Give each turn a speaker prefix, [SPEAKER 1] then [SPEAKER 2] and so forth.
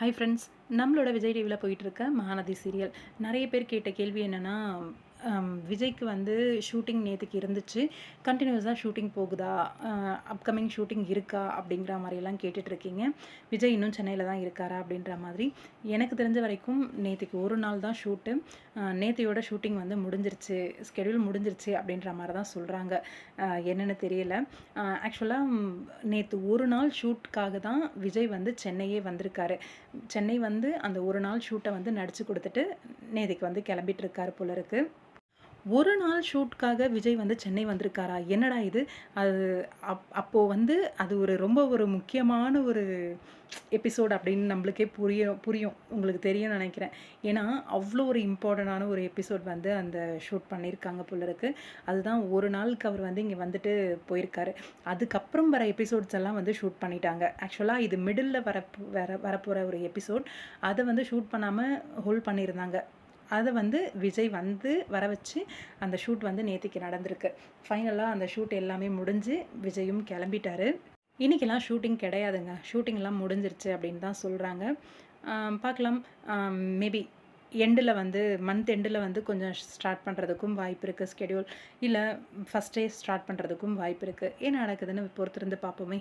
[SPEAKER 1] Hi friends நம்மளோட விஜய் டிவியில் போயிட்டுருக்க மகாநதி சீரியல் நிறைய பேர் கேட்ட கேள்வி என்னென்னா விஜய்க்கு வந்து ஷூட்டிங் நேற்றுக்கு இருந்துச்சு. கண்டினியூஸாக ஷூட்டிங் போகுதா? அப்கமிங் ஷூட்டிங் இருக்கா? அப்படிங்கிற மாதிரியெல்லாம் கேட்டுட்ருக்கீங்க. விஜய் இன்னும் சென்னையில் தான் இருக்காரா? அப்படின்ற மாதிரி. எனக்கு தெரிஞ்ச வரைக்கும் நேற்றுக்கு ஒரு நாள் தான் ஷூட்டு. நேற்றையோட ஷூட்டிங் வந்து முடிஞ்சிருச்சு. ஸ்கெடியூல் முடிஞ்சிருச்சு அப்படின்ற மாதிரி தான் சொல்கிறாங்க என்னென்னு தெரியல. ஆக்சுவலாக நேற்று ஒரு நாள் ஷூட்காக தான் விஜய் வந்து சென்னையே வந்திருக்காரு. சென்னை வந்து அந்த ஒரு நாள் ஷூட்டை வந்து நடித்து கொடுத்துட்டு நேற்றுக்கு வந்து கிளம்பிட்டு இருக்காரு போல இருக்குது ஒரு நாள் ஷூட்காக விஜய் வந்து சென்னை வந்திருக்காரா? என்னடா இது? அது அப் அப்போது வந்து அது ஒரு ரொம்ப ஒரு முக்கியமான ஒரு எபிசோட் அப்படின்னு நம்மளுக்கே புரியும் புரியும். உங்களுக்கு தெரியும் நினைக்கிறேன். ஏன்னா அவ்வளோ ஒரு இம்பார்ட்டண்டான ஒரு எபிசோட் வந்து அந்த ஷூட் பண்ணியிருக்காங்க போல இருக்கு. அதுதான் ஒரு நாளுக்கு அவர் வந்து இங்கே வந்துட்டு போயிருக்காரு. அதுக்கப்புறம் வர எபிசோட்ஸ் எல்லாம் வந்து ஷூட் பண்ணிட்டாங்க. ஆக்சுவலாக இது மிடில் வர வர வரப்போகிற ஒரு எபிசோட். அதை வந்து ஷூட் பண்ணாமல் ஹோல்ட் பண்ணியிருந்தாங்க. அதை வந்து விஜய் வந்து வர வச்சு அந்த ஷூட் வந்து நேற்றுக்கு நடந்திருக்கு. ஃபைனலாக அந்த ஷூட் எல்லாமே முடிஞ்சு விஜயும் கிளம்பிட்டாரு. இன்றைக்கெல்லாம் ஷூட்டிங் கிடையாதுங்க. ஷூட்டிங்லாம் முடிஞ்சிருச்சு அப்படின்னு தான் சொல்கிறாங்க பார்க்கலாம். மேபி எண்டில் வந்து மந்த் எண்டில் வந்து கொஞ்சம் ஸ்டார்ட் பண்ணுறதுக்கும் வாய்ப்பு இருக்குது ஸ்கெடியூல் இல்லை ஃபஸ்ட்டே ஸ்டார்ட் பண்ணுறதுக்கும் வாய்ப்பு இருக்குது என்ன நடக்குதுன்னு பொறுத்திருந்து பார்ப்போமே.